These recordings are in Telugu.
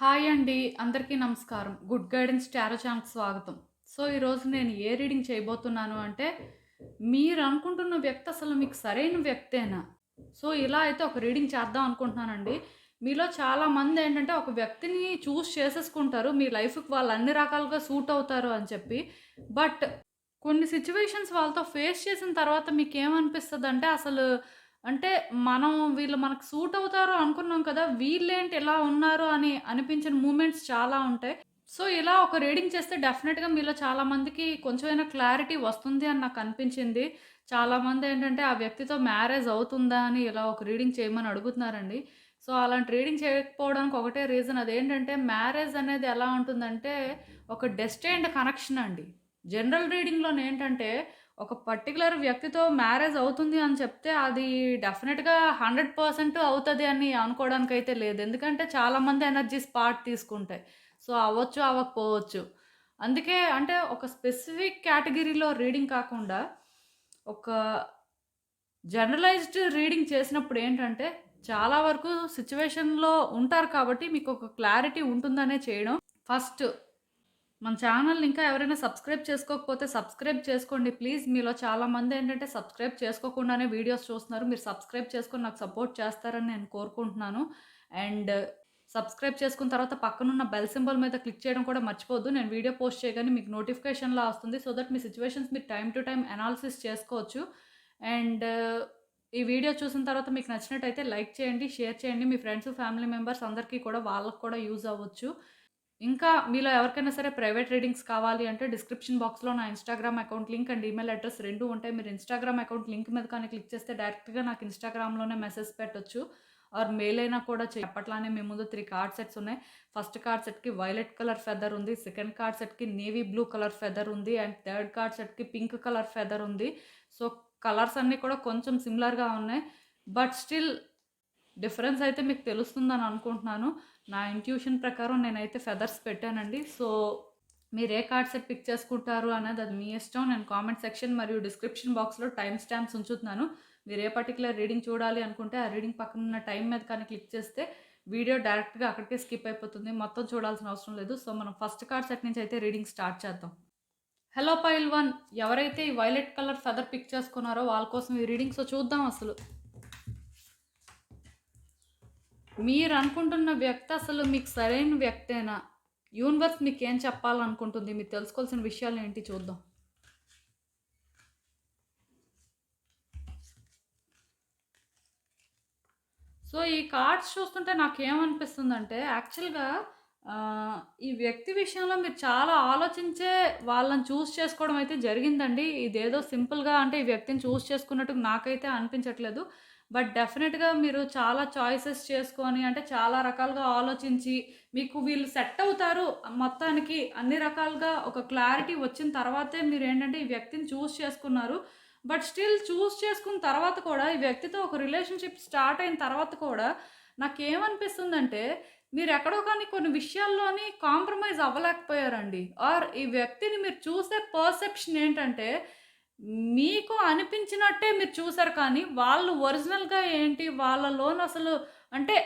హాయ్ అండి అందరికీ నమస్కారం. గుడ్ గైడెన్స్ టారో ఛానల్కి స్వాగతం. సో ఈరోజు నేను ఏ రీడింగ్ చేయబోతున్నాను అంటే మీరు అనుకుంటున్న వ్యక్తి అసలు మీకు సరైన వ్యక్తేనా? సో ఇలా అయితే ఒక రీడింగ్ చేద్దాం అనుకుంటున్నానండి. మీలో చాలా మంది ఏంటంటే ఒక వ్యక్తిని చూస్ చేసేసుకుంటారు. మీ లైఫ్కి వాళ్ళు అన్ని రకాలుగా సూట్ అవుతారు అని చెప్పి. బట్ కొన్ని సిచ్యువేషన్స్ వాళ్ళతో ఫేస్ చేసిన తర్వాత మీకు ఏమనిపిస్తుంది అంటే అసలు అంటే మనం వీళ్ళు మనకు సూట్ అవుతారు అనుకున్నాం కదా వీళ్ళేంటి ఇలా ఉన్నారు అని అనిపించిన మూమెంట్స్ చాలా ఉంటాయి. సో ఇలా ఒక రీడింగ్ చేస్తే డెఫినెట్గా మీలో చాలామందికి కొంచెమైనా క్లారిటీ వస్తుంది అని నాకు అనిపించింది. చాలామంది ఏంటంటే ఆ వ్యక్తితో మ్యారేజ్ అవుతుందా అని ఇలా ఒక రీడింగ్ చేయమని అడుగుతున్నారండి. సో అలాంటి రీడింగ్ చేయకపోవడానికి ఒకటే రీజన్ అదేంటంటే మ్యారేజ్ అనేది ఎలా ఉంటుందంటే ఒక డెస్టైన్డ్ కనెక్షన్ అండి. జనరల్ రీడింగ్లో ఏంటంటే ఒక పర్టికులర్ వ్యక్తితో మ్యారేజ్ అవుతుంది అని చెప్తే అది డెఫినెట్గా హండ్రెడ్ పర్సెంట్ అవుతుంది అని అనుకోవడానికి అయితే లేదు. ఎందుకంటే చాలామంది ఎనర్జీస్ పార్ట్ తీసుకుంటాయి. సో అవ్వచ్చు అవ్వకపోవచ్చు. అందుకే అంటే ఒక స్పెసిఫిక్ కేటగిరీలో రీడింగ్ కాకుండా ఒక జనరలైజ్డ్ రీడింగ్ చేసినప్పుడు ఏంటంటే చాలా వరకు సిచ్యువేషన్లో ఉంటారు కాబట్టి మీకు ఒక క్లారిటీ ఉంటుందనే చేయడం ఫస్ట్ మన ఛానల్ ఇంకా ఎవరైనా సబ్స్క్రైబ్ చేసుకోకపోతే సబ్స్క్రైబ్ చేసుకోండి. ప్లీజ్ మీలో చాలా మంది ఏంటంటే సబ్స్క్రైబ్ చేసుకోకుండానే వీడియోస్ చూస్తున్నారు. మీరు సబ్స్క్రైబ్ చేసుకొని నాకు సపోర్ట్ చేస్తారని నేను కోరుకుంటున్నాను. అండ్ సబ్స్క్రైబ్ చేసుకున్న తర్వాత పక్కనున్న బెల్ సింబల్ మీద క్లిక్ చేయడం కూడా మర్చిపోద్దు నేను వీడియో పోస్ట్ చేయగానే మీకు నోటిఫికేషన్లా వస్తుంది. సో దట్ మీ సిచ్యువేషన్స్ మీరు టైం టు టైం అనాలిసిస్ చేసుకోవచ్చు. అండ్ ఈ వీడియో చూసిన తర్వాత మీకు నచ్చినట్టయితే లైక్ చేయండి షేర్ చేయండి. మీ ఫ్రెండ్స్ ఫ్యామిలీ మెంబర్స్ అందరికీ కూడా వాళ్ళకు కూడా యూజ్ అవ్వచ్చు. ఇంకా మీలో ఎవరికైనా సరే ప్రైవేట్ రీడింగ్స్ కావాలి అంటే డిస్క్రిప్షన్ బాక్స్లో నా Instagram account link and email address రెండు ఉంటాయి. మీరు ఇన్స్టాగ్రామ్ అకౌంట్ లింక్ మీద కానీ క్లిక్ చేస్తే డైరెక్ట్గా నాకు ఇన్స్టాగ్రామ్లోనే మెసేజ్ పెట్టొచ్చు. ఆర్ మెయిల్ అయినా కూడా చెప్పట్లానే మీ ముందు త్రీ కార్డ్ సెట్స్ ఉన్నాయి. ఫస్ట్ కార్డ్ సెట్కి వైలెట్ కలర్ ఫెదర్ ఉంది. సెకండ్ కార్డ్ సెట్కి నేవీ బ్లూ కలర్ ఫెదర్ ఉంది. అండ్ థర్డ్ కార్డ్ సెట్కి పింక్ కలర్ ఫెదర్ ఉంది. సో కలర్స్ అన్నీ కూడా కొంచెం సిమిలర్గా ఉన్నాయి. బట్ స్టిల్ డిఫరెన్స్ అయితే మీకు తెలుస్తుందని అనుకుంటున్నాను. నా ఇంట్యూషన్ ప్రకారం నేనైతే ఫెదర్స్ పెట్టానండి. సో మీరు ఏ కార్డ్ సెట్ పిక్ చేసుకుంటారు అనేది అది మీ ఇష్టం. నేను కామెంట్ సెక్షన్ మరియు డిస్క్రిప్షన్ బాక్స్లో టైం స్టాంప్స్ ఉంచుతున్నాను. మీరు ఏ పర్టికులర్ రీడింగ్ చూడాలి అనుకుంటే ఆ రీడింగ్ పక్కన ఉన్న టైం మీద కానీ క్లిక్ చేస్తే వీడియో డైరెక్ట్గా అక్కడికే స్కిప్ అయిపోతుంది. మొత్తం చూడాల్సిన అవసరం లేదు. సో మనం ఫస్ట్ కార్డ్ సెట్ నుంచి అయితే రీడింగ్ స్టార్ట్ చేద్దాం. హలో పైల్ వన్ ఎవరైతే ఈ వైలెట్ కలర్ ఫెదర్ పిక్ చేసుకున్నారో వాళ్ళ కోసం ఈ రీడింగ్ సో చూద్దాం అసలు. మీరు అనుకుంటున్న వ్యక్తి అసలు మీకు సరైన వ్యక్తేనా? యూనివర్స్ మీకు ఏం చెప్పాలనుకుంటుంది? మీరు తెలుసుకోవాల్సిన విషయాలు ఏంటి చూద్దాం. సో ఈ కార్డ్స్ చూస్తుంటే నాకు ఏమనిపిస్తుందంటే యాక్చువల్గా ఈ వ్యక్తి విషయంలో మీరు చాలా ఆలోచించే వాళ్ళని చూస్ చేసుకోవడం అయితే జరిగిందండి. ఇదేదో సింపుల్గా అంటే ఈ వ్యక్తిని చూస్ చేసుకున్నట్టు నాకైతే అనిపించట్లేదు. బట్ డెఫినెట్గా మీరు చాలా చాయిసెస్ చేసుకొని అంటే చాలా రకాలుగా ఆలోచించి మీకు వీళ్ళు సెట్ అవుతారు మొత్తానికి అన్ని రకాలుగా ఒక క్లారిటీ వచ్చిన తర్వాతే మీరు ఏంటంటే ఈ వ్యక్తిని చూస్ చేసుకున్నారు. బట్ స్టిల్ చూస్ చేసుకున్న తర్వాత కూడా ఈ వ్యక్తితో ఒక రిలేషన్షిప్ స్టార్ట్ అయిన తర్వాత కూడా నాకేమనిపిస్తుందంటే మీరు ఎక్కడో కానీ కొన్ని విషయాల్లోని కాంప్రమైజ్ అవ్వలేకపోయారండి. ఆర్ ఈ వ్యక్తిని మీరు చూసే పర్సెప్షన్ ఏంటంటే మీకు అనిపించినట్టే మీరు చూసారు కానీ వాళ్ళు ఒరిజినల్గా ఏంటి? వాళ్ళలోని అసలు అంటే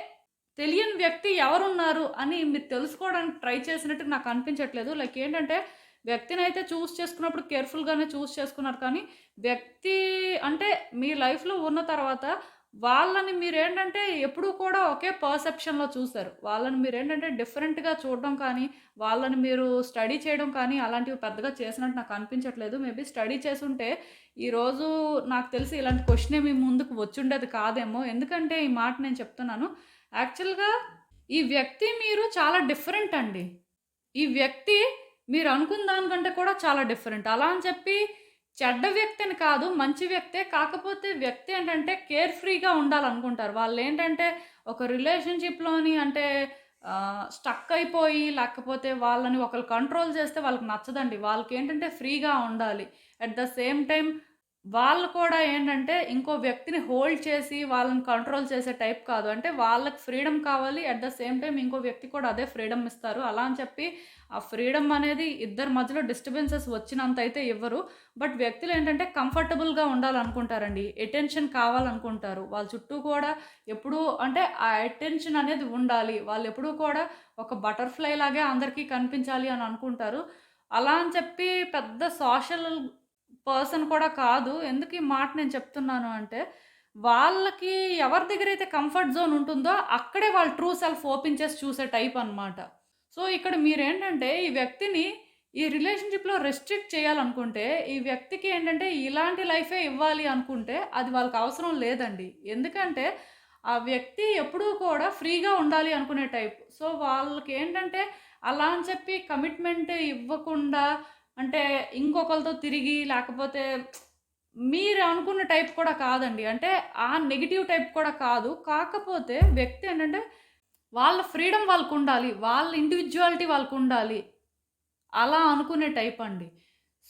తెలియని వ్యక్తి ఎవరున్నారు అని మీరు తెలుసుకోవడానికి ట్రై చేసినట్టు నాకు అనిపించట్లేదు. లైక్ ఏంటంటే వ్యక్తిని అయితే చూస్ చేసుకున్నప్పుడు కేర్ఫుల్గానే చూస్ చేసుకున్నారు కానీ వ్యక్తి అంటే మీ లైఫ్లో ఉన్న తర్వాత వాళ్ళని మీరు ఏంటంటే ఎప్పుడూ కూడా ఒకే పర్సెప్షన్లో చూస్తారు వాళ్ళని మీరు ఏంటంటే డిఫరెంట్గా చూడడం కానీ వాళ్ళని మీరు స్టడీ చేయడం కానీ అలాంటివి పెద్దగా చేసినట్టు నాకు అనిపించట్లేదు. మేబీ స్టడీ చేసుంటే ఈరోజు నాకు తెలిసి ఇలాంటి క్వశ్చనే మీ ముందుకు వచ్చుండేది కాదేమో. ఎందుకంటే ఈ మాట నేను చెప్తున్నాను. యాక్చువల్గా ఈ వ్యక్తి మీరు చాలా డిఫరెంట్ అండి. ఈ వ్యక్తి మీరు అనుకున్న దానికంటే కూడా చాలా డిఫరెంట్ అలా అని చెప్పి చెడ్డ వ్యక్తి అని కాదు మంచి వ్యక్తే. కాకపోతే వ్యక్తి ఏంటంటే కేర్ ఫ్రీగా ఉండాలనుకుంటారు. వాళ్ళు ఏంటంటే ఒక రిలేషన్షిప్లోని అంటే స్టక్ అయిపోయి లేకపోతే వాళ్ళని ఒకరు కంట్రోల్ చేస్తే వాళ్ళకి నచ్చదండి. వాళ్ళకి ఏంటంటే ఫ్రీగా ఉండాలి. అట్ ద సేమ్ టైం వాళ్ళు కూడా ఏంటంటే ఇంకో వ్యక్తిని హోల్డ్ చేసి వాళ్ళని కంట్రోల్ చేసే టైప్ కాదు. అంటే వాళ్ళకి ఫ్రీడమ్ కావాలి. అట్ ద సేమ్ టైం ఇంకో వ్యక్తి కూడా అదే ఫ్రీడమ్ ఇస్తారు. అలా అని చెప్పి ఆ ఫ్రీడమ్ అనేది ఇద్దరి మధ్యలో డిస్టర్బెన్సెస్ వచ్చినంత అయితే ఇవ్వరు. బట్ వ్యక్తులు ఏంటంటే కంఫర్టబుల్‌గా ఉండాలనుకుంటారండి. అటెన్షన్ కావాలనుకుంటారు. వాళ్ళ చుట్టూ కూడా ఎప్పుడూ అంటే ఆ అటెన్షన్ అనేది ఉండాలి. వాళ్ళు ఎప్పుడూ కూడా ఒక బటర్‌ఫ్లై లాగే అందరికీ కనిపించాలి అని అనుకుంటారు. అలా అని చెప్పి పెద్ద సోషల్ పర్సన్ కూడా కాదు. ఎందుకు ఈ మాట నేను చెప్తున్నాను అంటే, వాళ్ళకి ఎవరి దగ్గర అయితే కంఫర్ట్ జోన్ ఉంటుందో అక్కడే వాళ్ళు ట్రూ సెల్ఫ్ ఓపెన్ చేసి చూసే టైప్ అనమాట. సో, ఇక్కడ మీరేంటంటే ఈ వ్యక్తిని ఈ రిలేషన్‌షిప్‌లో రెస్ట్రిక్ట్ చేయాలనుకుంటే, ఈ వ్యక్తికి ఏంటంటే ఇలాంటి లైఫే ఇవ్వాలి అనుకుంటే అది వాళ్ళకి అవసరం లేదండి. ఎందుకంటే ఆ వ్యక్తి ఎప్పుడూ కూడా ఫ్రీగా ఉండాలి అనుకునే టైప్. సో, వాళ్ళకేంటంటే అలా అని చెప్పి కమిట్మెంట్ ఇవ్వకుండా అంటే ఇంకొకరితో తిరిగి లేకపోతే మీరు అనుకున్న టైప్ కూడా కాదండి. అంటే ఆ నెగిటివ్ టైప్ కూడా కాదు. కాకపోతే వ్యక్తి ఏంటంటే వాళ్ళ ఫ్రీడమ్ వాళ్ళకు ఉండాలి వాళ్ళ ఇండివిజువాలిటీ వాళ్ళకు ఉండాలి అలా అనుకునే టైప్ అండి.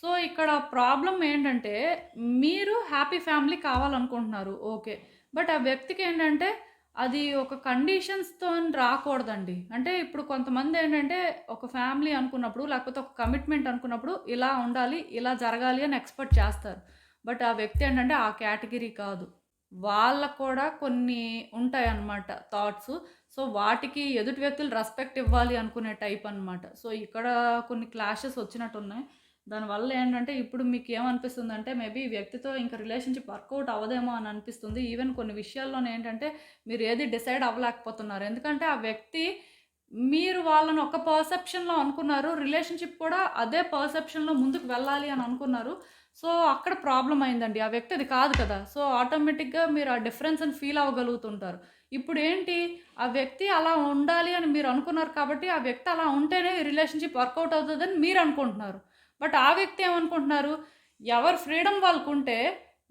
సో, ఇక్కడ ప్రాబ్లం ఏంటంటే మీరు హ్యాపీ ఫ్యామిలీ కావాలనుకుంటున్నారు. ఓకే. బట్ ఆ వ్యక్తికి ఏంటంటే అది ఒక కండిషన్స్తో రాకూడదండి. అంటే ఇప్పుడు కొంతమంది ఏంటంటే ఒక ఫ్యామిలీ అనుకున్నప్పుడు లేకపోతే ఒక కమిట్మెంట్ అనుకున్నప్పుడు ఇలా ఉండాలి, ఇలా జరగాలి అని ఎక్స్‌పెక్ట్ చేస్తారు. బట్ ఆ వ్యక్తి ఏంటంటే ఆ కేటగిరీ కాదు. వాళ్ళకు కూడా కొన్ని ఉంటాయి అన్నమాట థాట్స్. సో, వాటికి ఎదుటి వ్యక్తులు రెస్పెక్ట్ ఇవ్వాలి అనుకునే టైప్ అనమాట. సో, ఇక్కడ కొన్ని క్లాషెస్ వచ్చినట్టున్నాయి. దానివల్ల ఏంటంటే ఇప్పుడు మీకు ఏమనిపిస్తుంది అంటే మేబీ ఈ వ్యక్తితో ఇంకా రిలేషన్‌షిప్ వర్కౌట్ అవ్వదేమో అని అనిపిస్తుంది. ఈవెన్ కొన్ని విషయాల్లోనే ఏంటంటే మీరు ఏది డిసైడ్ అవ్వలేకపోతున్నారు. ఎందుకంటే ఆ వ్యక్తి మీరు వాళ్ళని ఒక పర్సెప్షన్‌లో అనుకున్నారు. రిలేషన్‌షిప్ కూడా అదే పర్సెప్షన్‌లో ముందుకు వెళ్ళాలి అని అనుకున్నారు. సో, అక్కడ ప్రాబ్లమ్ అయిందండి. ఆ వ్యక్తి అది కాదు కదా! సో, ఆటోమేటిక్‌గా మీరు ఆ డిఫరెన్స్‌ని ఫీల్ అవ్వగలుగుతుంటారు. ఇప్పుడు ఏంటి ఆ వ్యక్తి అలా ఉండాలి అని మీరు అనుకున్నారు కాబట్టి ఆ వ్యక్తి అలా ఉంటేనే రిలేషన్‌షిప్ వర్కౌట్ అవుతుందని మీరు అనుకుంటున్నారు. బట్ ఆ వ్యక్తి ఏమనుకుంటున్నారు? ఎవరి ఫ్రీడమ్ వాళ్ళకుంటే,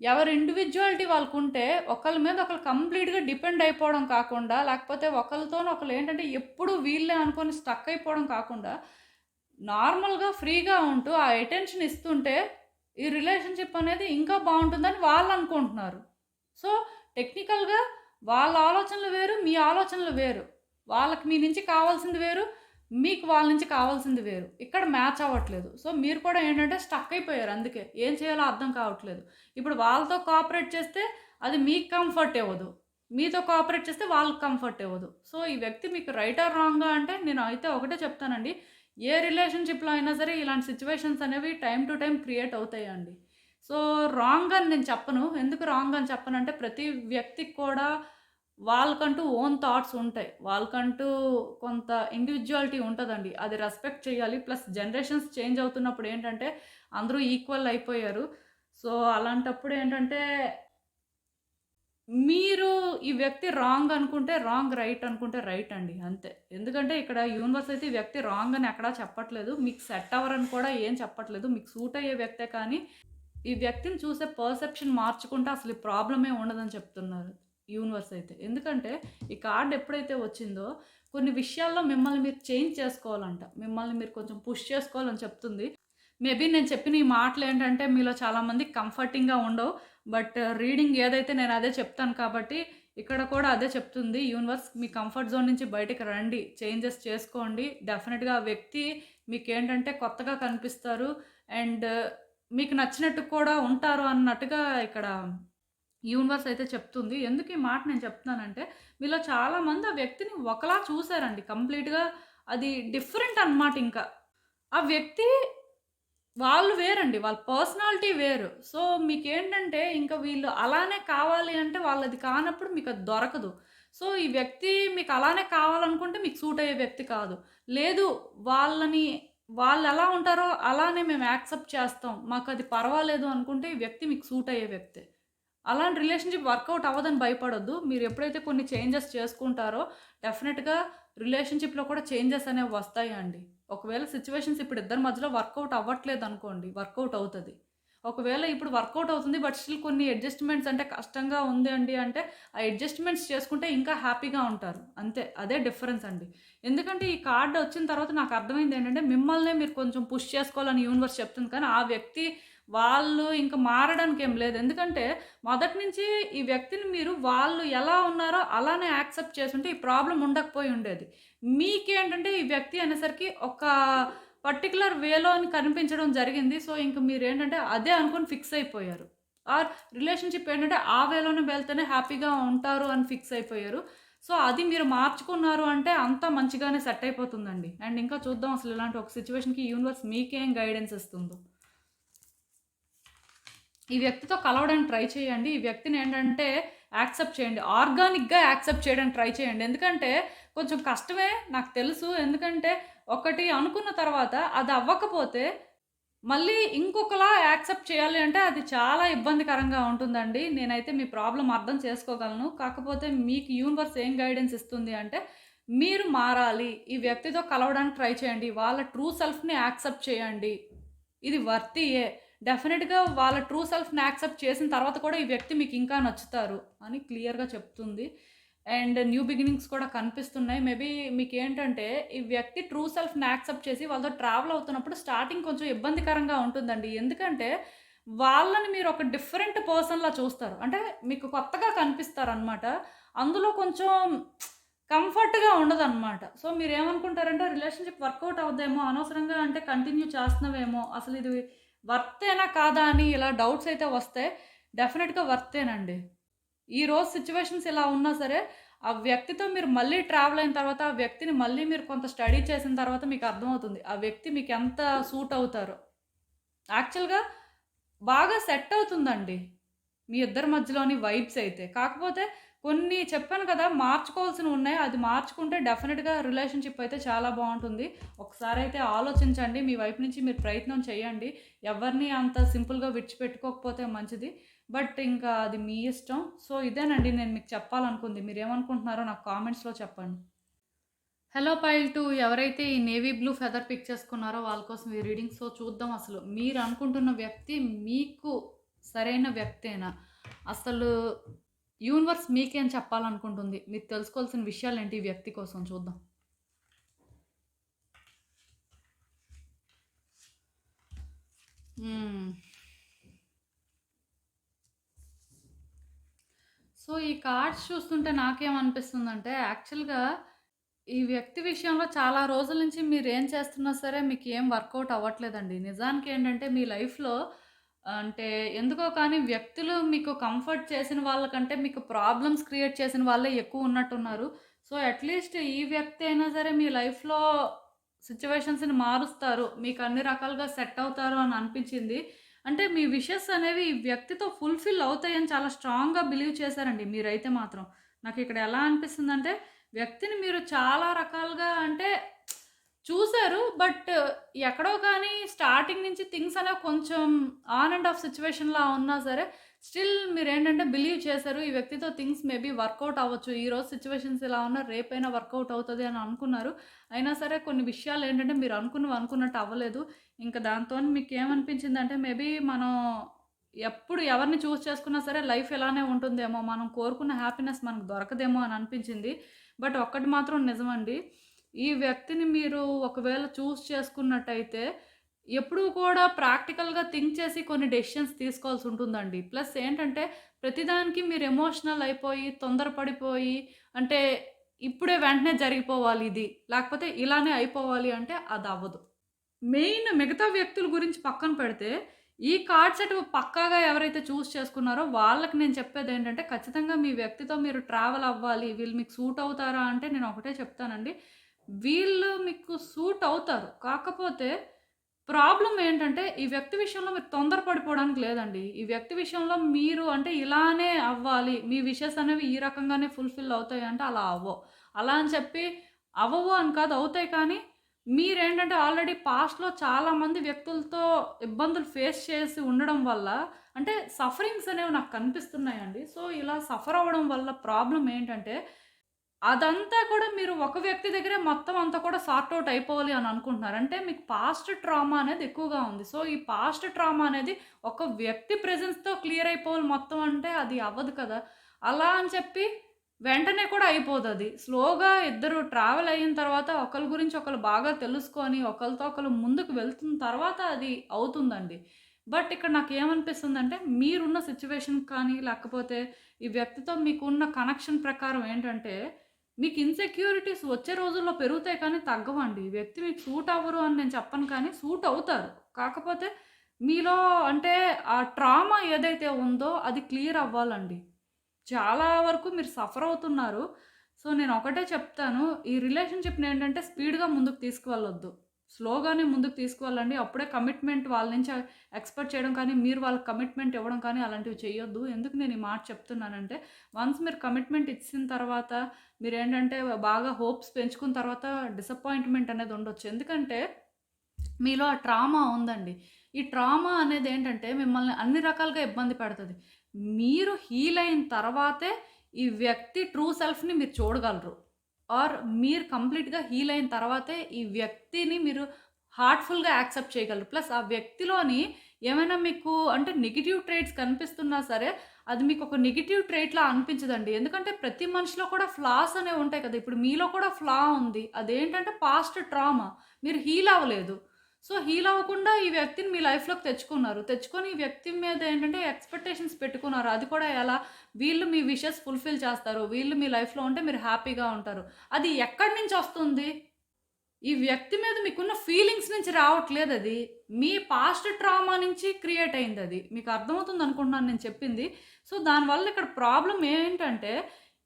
ఎవరి ఇండివిడ్యువాలిటీ వాళ్ళకుంటే ఒకళ్ళ మీద ఒకళ్ళు కంప్లీట్‌గా డిపెండ్ అయిపోవడం కాకుండా, లేకపోతే ఒకళ్ళతోని ఒకళ్ళు ఏంటంటే ఎప్పుడు వీళ్ళే అనుకొని స్టక్ అయిపోవడం కాకుండా, నార్మల్‌గా ఫ్రీగా ఉంటూ ఆ అటెన్షన్ ఇస్తుంటే ఈ రిలేషన్‌షిప్ అనేది ఇంకా బాగుంటుందని వాళ్ళు అనుకుంటున్నారు సో, టెక్నికల్‌గా వాళ్ళ ఆలోచనలు వేరు. మీ ఆలోచనలు వేరు. వాళ్ళకి మీ నుంచి కావాల్సింది వేరు. మీకు వాళ్ళ నుంచి కావాల్సింది వేరు. ఇక్కడ మ్యాచ్ అవ్వట్లేదు. సో, మీరు కూడా ఏంటంటే స్టక్ అయిపోయారు అందుకే. ఏం చేయాలో అర్థం కావట్లేదు. ఇప్పుడు వాళ్ళతో కోఆపరేట్ చేస్తే అది మీకు కంఫర్ట్ ఇవ్వదు. మీతో కోఆపరేట్ చేస్తే వాళ్ళకి కంఫర్ట్ ఇవ్వదు. సో, ఈ వ్యక్తి మీకు రైటర్ రాంగా? అంటే నేను అయితే ఒకటే చెప్తానండి. ఏ రిలేషన్‌షిప్‌లో అయినా సరే ఇలాంటి సిచ్యువేషన్స్ అనేవి టైం టు టైం క్రియేట్ అవుతాయండి. సో, రాంగ్ అని నేను చెప్పను. ఎందుకు రాంగ్ అని చెప్పనంటే ప్రతి వ్యక్తికి కూడా వాళ్ళకంటూ ఓన్ థాట్స్ ఉంటాయి. వాళ్ళకంటూ కొంత ఇండివిజువాలిటీ ఉంటుందండి అది రెస్పెక్ట్ చేయాలి. ప్లస్ జనరేషన్స్ చేంజ్ అవుతున్నప్పుడు ఏంటంటే అందరూ ఈక్వల్ అయిపోయారు. సో, అలాంటప్పుడు ఏంటంటే మీరు ఈ వ్యక్తి రాంగ్ అనుకుంటే రాంగ్, రైట్ అనుకుంటే రైట్ అండి. అంతే. ఎందుకంటే ఇక్కడ యూనివర్స్ అయితే ఈ వ్యక్తి రాంగ్ అని ఎక్కడా చెప్పట్లేదు. మీకు సెట్ అవ్వరని కూడా ఏం చెప్పట్లేదు. మీకు సూట్ అయ్యే వ్యక్తే కానీ ఈ వ్యక్తిని చూసే పర్సెప్షన్ మార్చుకుంటే అసలు ఈ ప్రాబ్లమే ఉండదని చెప్తున్నారు యూనివర్స్ అయితే. ఎందుకంటే ఈ కార్డ్ ఎప్పుడైతే వచ్చిందో కొన్ని విషయాల్లో మిమ్మల్ని మీరు చేంజ్ చేసుకోవాలంట. మిమ్మల్ని మీరు కొంచెం పుష్ చేసుకోవాలని చెప్తుంది. మేబీ నేను చెప్పిన ఈ మాటలు ఏంటంటే మీలో చాలామంది కంఫర్టింగ్‌గా ఉండవు. బట్ రీడింగ్ ఏదైతే నేను అదే చెప్తాను కాబట్టి ఇక్కడ కూడా అదే చెప్తుంది యూనివర్స్. మీ కంఫర్ట్ జోన్ నుంచి బయటకు రండి. చేంజెస్ చేసుకోండి. డెఫినెట్గా ఆ వ్యక్తి మీకేంటంటే కొత్తగా కనిపిస్తారు. అండ్ మీకు నచ్చినట్టు కూడా ఉంటారు అన్నట్టుగా ఇక్కడ యూనివర్స్ అయితే చెప్తుంది. ఎందుకు ఈ మాట నేను చెప్తున్నానంటే మీలో చాలామంది ఆ వ్యక్తిని ఒకలా చూసారండి. కంప్లీట్‌గా అది డిఫరెంట్ అనమాట ఇంకా. ఆ వ్యక్తి వాళ్ళు వేరండి. వాళ్ళ పర్సనాలిటీ వేరు. సో, మీకేంటంటే ఇంకా వీళ్ళు అలానే కావాలి అంటే వాళ్ళది కానప్పుడు మీకు అది దొరకదు. సో, ఈ వ్యక్తి మీకు అలానే కావాలనుకుంటే మీకు సూట్ అయ్యే వ్యక్తి కాదు. లేదు వాళ్ళని వాళ్ళు ఎలా ఉంటారో అలానే మేము యాక్సెప్ట్ చేస్తాం. మాకు అది పర్వాలేదు అనుకుంటే ఈ వ్యక్తి మీకు సూట్ అయ్యే వ్యక్తే. అలాంటి రిలేషన్‌షిప్ వర్కౌట్ అవ్వదని భయపడొద్దు. మీరు ఎప్పుడైతే కొన్ని చేంజెస్ చేసుకుంటారో డెఫినెట్గా రిలేషన్‌షిప్‌లో కూడా చేంజెస్ అనేవి వస్తాయి అండి ఒకవేళ సిచ్యువేషన్స్ ఇప్పుడు ఇద్దరి మధ్యలో వర్కౌట్ అవ్వట్లేదు అనుకోండి వర్కౌట్ అవుతుంది ఒకవేళ ఇప్పుడు వర్కౌట్ అవుతుంది. బట్ స్టిల్ కొన్ని అడ్జస్ట్‌మెంట్స్ అంటే కష్టంగా ఉంది అండి అంటే ఆ అడ్జస్ట్‌మెంట్స్ చేసుకుంటే ఇంకా హ్యాపీగా ఉంటారు. అంతే. అదే డిఫరెన్స్ అండి. ఎందుకంటే ఈ కార్డు వచ్చిన తర్వాత నాకు అర్థమైంది ఏంటంటే మిమ్మల్నే మీరు కొంచెం పుష్ చేసుకోవాలని యూనివర్స్ చెప్తుంది. కానీ ఆ వ్యక్తి వాళ్ళు ఇంకా మారడానికి ఏం లేదు. ఎందుకంటే మొదటి నుంచి ఈ వ్యక్తిని మీరు వాళ్ళు ఎలా ఉన్నారో అలానే యాక్సెప్ట్ చేసుంటే ఈ ప్రాబ్లం ఉండకపోయి ఉండేది. మీకేంటంటే ఈ వ్యక్తి అనేసరికి ఒక పర్టిక్యులర్ వేలోని కనిపించడం జరిగింది. సో, ఇంక మీరేంటంటే అదే అనుకుని ఫిక్స్ అయిపోయారు. ఆర్ రిలేషన్‌షిప్ ఏంటంటే ఆ వేలోనే వెళ్తేనే హ్యాపీగా ఉంటారు అని ఫిక్స్ అయిపోయారు. సో, అది మీరు మార్చుకున్నారు అంటే అంతా మంచిగానే సెట్ అయిపోతుందండి. అండ్ ఇంకా చూద్దాం అసలు ఇలాంటి ఒక సిచ్యువేషన్కి యూనివర్స్ మీకేం గైడెన్స్ ఇస్తుందో. ఈ వ్యక్తితో కలవడానికి ట్రై చేయండి. ఈ వ్యక్తిని ఏంటంటే యాక్సెప్ట్ చేయండి. ఆర్గానిక్‌గా యాక్సెప్ట్ చేయడానికి ట్రై చేయండి. ఎందుకంటే కొంచెం కష్టమే నాకు తెలుసు. ఎందుకంటే ఒకటి అనుకున్న తర్వాత అది అవ్వకపోతే మళ్ళీ ఇంకొకలా యాక్సెప్ట్ చేయాలి అంటే అది చాలా ఇబ్బందికరంగా ఉంటుందండి. నేనైతే మీ ప్రాబ్లం అర్థం చేసుకోగలను. కాకపోతే మీకు యూనివర్స్ ఏం గైడెన్స్ ఇస్తుంది అంటే మీరు మారాలి. ఈ వ్యక్తితో కలవడానికి ట్రై చేయండి. వాళ్ళ ట్రూ సెల్ఫ్‌ని యాక్సెప్ట్ చేయండి. ఇది వర్తీయే. డెఫినెట్గా వాళ్ళ ట్రూ సెల్ఫ్‌ని యాక్సెప్ట్ చేసిన తర్వాత కూడా ఈ వ్యక్తి మీకు ఇంకా నచ్చుతారు అని క్లియర్‌గా చెప్తుంది. అండ్ న్యూ బిగినింగ్స్ కూడా కనిపిస్తున్నాయి. మేబీ మీకు ఏంటంటే ఈ వ్యక్తి ట్రూ సెల్ఫ్‌ని యాక్సెప్ట్ చేసి వాళ్ళతో ట్రావెల్ అవుతున్నప్పుడు స్టార్టింగ్ కొంచెం ఇబ్బందికరంగా ఉంటుందండి. ఎందుకంటే వాళ్ళని మీరు ఒక డిఫరెంట్ పర్సన్‌లా చూస్తారు. అంటే మీకు కొత్తగా కనిపిస్తారు అనమాట అందులో కొంచెం కంఫర్ట్‌గా ఉండదన్నమాట సో, మీరు ఏమనుకుంటారంటే రిలేషన్‌షిప్ వర్కౌట్ అవ్వదేమో, అనవసరంగా అంటే కంటిన్యూ చేస్తున్నావేమో, అసలు ఇది వర్తేనా కాదా అని ఇలా డౌట్స్ అయితే వస్తే డెఫినెట్గా వర్తేనండి. ఈరోజు సిచ్యువేషన్స్ ఇలా ఉన్నా సరే, ఆ వ్యక్తితో మీరు మళ్ళీ ట్రావెల్ అయిన తర్వాత, ఆ వ్యక్తిని మళ్ళీ మీరు కొంత స్టడీ చేసిన తర్వాత మీకు అర్థమవుతుంది. ఆ వ్యక్తి మీకు ఎంత సూట్ అవుతారో. యాక్చువల్‌గా బాగా సెట్ అవుతుందండి. మీ ఇద్దరి మధ్యలోని వైబ్స్ అయితే. కాకపోతే కొన్ని చెప్పాను కదా! మార్చుకోవాల్సినవి ఉన్నాయి. అది మార్చుకుంటే డెఫినెట్గా రిలేషన్‌షిప్ అయితే చాలా బాగుంటుంది ఒకసారి అయితే ఆలోచించండి. మీ వైపు నుంచి మీరు ప్రయత్నం చేయండి. ఎవరిని అంత సింపుల్‌గా విడిచిపెట్టుకోకపోతే మంచిది. బట్ ఇంకా అది మీ ఇష్టం. సో, ఇదేనండి నేను మీకు చెప్పాలనుకుంది. మీరు ఏమనుకుంటున్నారో నాకు కామెంట్స్‌లో చెప్పండి. హలో పైల్ టూ ఎవరైతే ఈ నేవీ బ్లూ ఫెదర్ పిక్ చేసుకున్నారో వాళ్ళ కోసం ఈ రీడింగ్. సో, చూద్దాం అసలు మీరు అనుకుంటున్న వ్యక్తి మీకు సరైన వ్యక్తేనా? అసలు యూనివర్స్ మీకేం చెప్పాలనుకుంటుంది? మీరు తెలుసుకోవాల్సిన విషయాలేంటి ఈ వ్యక్తి కోసం చూద్దాం. సో, ఈ కార్డ్స్ చూస్తుంటే నాకేమనిపిస్తుందంటే యాక్చువల్‌గా ఈ వ్యక్తి విషయంలో చాలా రోజుల నుంచి మీరు ఏం చేస్తున్నా సరే మీకు ఏం వర్కౌట్ అవ్వట్లేదండి. నిజానికి ఏంటంటే మీ లైఫ్‌లో అంటే ఎందుకో కానీ వ్యక్తులు మీకు కంఫర్ట్ చేసిన వాళ్ళకంటే మీకు ప్రాబ్లమ్స్ క్రియేట్ చేసిన వాళ్ళే ఎక్కువ ఉన్నట్టున్నారు. సో, అట్‌లీస్ట్ ఈ వ్యక్తి అయినా సరే మీ లైఫ్‌లో సిచ్యువేషన్స్ని మారుస్తారు. మీకు అన్ని రకాలుగా సెట్ అవుతారు అని అనిపించింది. అంటే మీ విషెస్ అనేవి ఈ వ్యక్తితో ఫుల్‌ఫిల్ అవుతాయని చాలా స్ట్రాంగ్‌గా బిలీవ్ చేశారండి మీరైతే మాత్రం. నాకు ఇక్కడ ఎలా అనిపిస్తుందంటే వ్యక్తిని మీరు చాలా రకాలుగా అంటే చూశారు బట్ ఎక్కడో కానీ స్టార్టింగ్ నుంచి థింగ్స్ అనేవి కొంచెం ఆన్ అండ్ ఆఫ్ సిట్యుయేషన్‌లా ఉన్నా సరే స్టిల్ మీరు ఏంటంటే బిలీవ్ చేశారు. ఈ వ్యక్తితో థింగ్స్ మేబీ వర్కౌట్ అవ్వచ్చు. ఈరోజు సిచ్యువేషన్స్ ఇలా ఉన్నా రేపైనా వర్కౌట్ అవుతుంది అని అనుకున్నారు. అయినా సరే కొన్ని విషయాలు ఏంటంటే మీరు అనుకున్నవి అనుకున్నట్టు అవ్వలేదు. ఇంక దాంతోని అంటే మేబీ మనం ఎప్పుడు ఎవరిని చూస్ చేసుకున్నా సరే లైఫ్ ఇలానే ఉంటుందేమో, మనం కోరుకున్న హ్యాపీనెస్ మనకు దొరకదేమో అని అనిపించింది. బట్ ఒక్కటి మాత్రం నిజమండి. ఈ వ్యక్తిని మీరు ఒకవేళ చూస్ చేసుకున్నట్టయితే ఎప్పుడూ కూడా ప్రాక్టికల్‌గా థింక్ చేసి కొన్ని డెసిషన్స్ తీసుకోవాల్సి ఉంటుందండి. ప్లస్ ఏంటంటే ప్రతిదానికి మీరు ఎమోషనల్ అయిపోయి, తొందరపడిపోయి అంటే ఇప్పుడే వెంటనే జరిగిపోవాలి ఇది. లేకపోతే ఇలానే అయిపోవాలి అంటే అది అవ్వదు మెయిన్ మిగతా వ్యక్తుల గురించి పక్కన పెడితే ఈ కార్డ్ సెట్ పక్కాగా ఎవరైతే చూస్ చేసుకున్నారో వాళ్ళకి నేను చెప్పేది ఏంటంటే ఖచ్చితంగా మీ వ్యక్తితో మీరు ట్రావెల్ అవ్వాలి. వీళ్ళు మీకు సూట్ అవుతారా అంటే నేను ఒకటే చెప్తానండి. వీళ్ళు మీకు సూట్ అవుతారు. కాకపోతే ప్రాబ్లం ఏంటంటే ఈ వ్యక్తి విషయంలో మీరు తొందరపడిపోవడానికి లేదండి. ఈ వ్యక్తి విషయంలో మీరు అంటే ఇలానే అవ్వాలి. మీ విషెస్ అనేవి ఈ రకంగానే ఫుల్‌ఫిల్ అవుతాయి అంటే అలా అవ్వవు. అలా అని చెప్పి అవ్వవు అని కాదు అవుతాయి కానీ మీరేంటంటే ఆల్రెడీ పాస్ట్‌లో చాలామంది వ్యక్తులతో ఇబ్బందులు ఫేస్ చేసి ఉండడం వల్ల అంటే సఫరింగ్స్ అనేవి నాకు కనిపిస్తున్నాయండి. సో, ఇలా సఫర్ అవ్వడం వల్ల ప్రాబ్లం ఏంటంటే అదంతా కూడా మీరు ఒక వ్యక్తి దగ్గరే మొత్తం అంతా కూడా సార్ట్ అవుట్ అయిపోవాలి అని అనుకుంటున్నారు. అంటే మీకు పాస్ట్ ట్రామా అనేది ఎక్కువగా ఉంది. సో, ఈ పాస్ట్ ట్రామా అనేది ఒక వ్యక్తి ప్రెజెన్స్‌తో క్లియర్ అయిపోవాలి మొత్తం అంటే అది అవ్వదు కదా! అలా అని చెప్పి వెంటనే కూడా అయిపోదది. స్లోగా ఇద్దరు ట్రావెల్ అయిన తర్వాత ఒకరి గురించి ఒకరు బాగా తెలుసుకొని ఒకరితో ఒకరు ముందుకు వెళ్తున్న తర్వాత అది అవుతుందండి. బట్ ఇక్కడ నాకు ఏమనిపిస్తుందంటే మీరున్న సిచ్యువేషన్ కానీ లేకపోతే ఈ వ్యక్తితో మీకున్న కనెక్షన్ ప్రకారం ఏంటంటే మీకు ఇన్సెక్యూరిటీస్ వచ్చే రోజుల్లో పెరుగుతాయి కానీ తగ్గవండి. ఈ వ్యక్తి మీకు సూట్ అవ్వరు అని నేను చెప్పను కానీ సూట్ అవుతారు. కాకపోతే మీలో అంటే ఆ ట్రామా ఏదైతే ఉందో అది క్లియర్ అవ్వాలండి. చాలా వరకు మీరు సఫర్ అవుతున్నారు. సో నేను ఒకటే చెప్తాను. ఈ రిలేషన్షిప్ని ఏంటంటే స్పీడ్గా ముందుకు తీసుకువెళ్ళొద్దు. స్లోగానే ముందుకు తీసుకువెళ్ళండి. అప్పుడే కమిట్మెంట్ వాళ్ళ నుంచి ఎక్స్పెక్ట్ చేయడం కానీ మీరు వాళ్ళకి కమిట్మెంట్ ఇవ్వడం కానీ అలాంటివి చేయొద్దు. ఎందుకు నేను ఈ మాట చెప్తున్నానంటే వన్స్ మీరు కమిట్మెంట్ ఇచ్చిన తర్వాత మీరు ఏంటంటే బాగా హోప్స్ పెంచుకున్న తర్వాత డిసప్పాయింట్మెంట్ అనేది ఉండొచ్చు. ఎందుకంటే మీలో ఆ ట్రామా ఉందండి. ఈ ట్రామా అనేది ఏంటంటే మిమ్మల్ని అన్ని రకాలుగా ఇబ్బంది పెడుతుంది. మీరు హీల్ అయిన తర్వాతే ఈ వ్యక్తి ట్రూ సెల్ఫ్ని మీరు చూడగలరు. ఆర్ మీరు కంప్లీట్గా హీల్ అయిన తర్వాతే ఈ వ్యక్తిని మీరు హార్ట్ఫుల్గా యాక్సెప్ట్ చేయగలరు. ప్లస్ ఆ వ్యక్తిలోని ఏమైనా మీకు అంటే నెగిటివ్ ట్రేట్స్ కనిపిస్తున్నా సరే అది మీకు ఒక నెగిటివ్ ట్రేట్లా అనిపించదండి. ఎందుకంటే ప్రతి మనిషిలో కూడా ఫ్లాస్ అనేవి ఉంటాయి కదా. ఇప్పుడు మీలో కూడా ఫ్లా ఉంది. అదేంటంటే పాస్ట్ ట్రామా. మీరు హీల్ అవ్వలేదు. సో హీల్ అవ్వకుండా ఈ వ్యక్తిని మీ లైఫ్లోకి తెచ్చుకున్నారు. తెచ్చుకొని ఈ వ్యక్తి మీద ఏంటంటే ఎక్స్పెక్టేషన్స్ పెట్టుకున్నారు. అది కూడా ఎలా? వీళ్ళు మీ విషెస్ ఫుల్ఫిల్ చేస్తారు. వీళ్ళు మీ లైఫ్లో ఉంటే మీరు హ్యాపీగా ఉంటారు. అది ఎక్కడి నుంచి వస్తుంది? ఈ వ్యక్తి మీద మీకున్న ఫీలింగ్స్ నుంచి రావట్లేదు అది. మీ పాస్ట్ ట్రామా నుంచి క్రియేట్ అయింది అది. మీకు అర్థమవుతుంది అనుకుంటున్నాను నేను చెప్పింది. సో దానివల్ల ఇక్కడ ప్రాబ్లం ఏంటంటే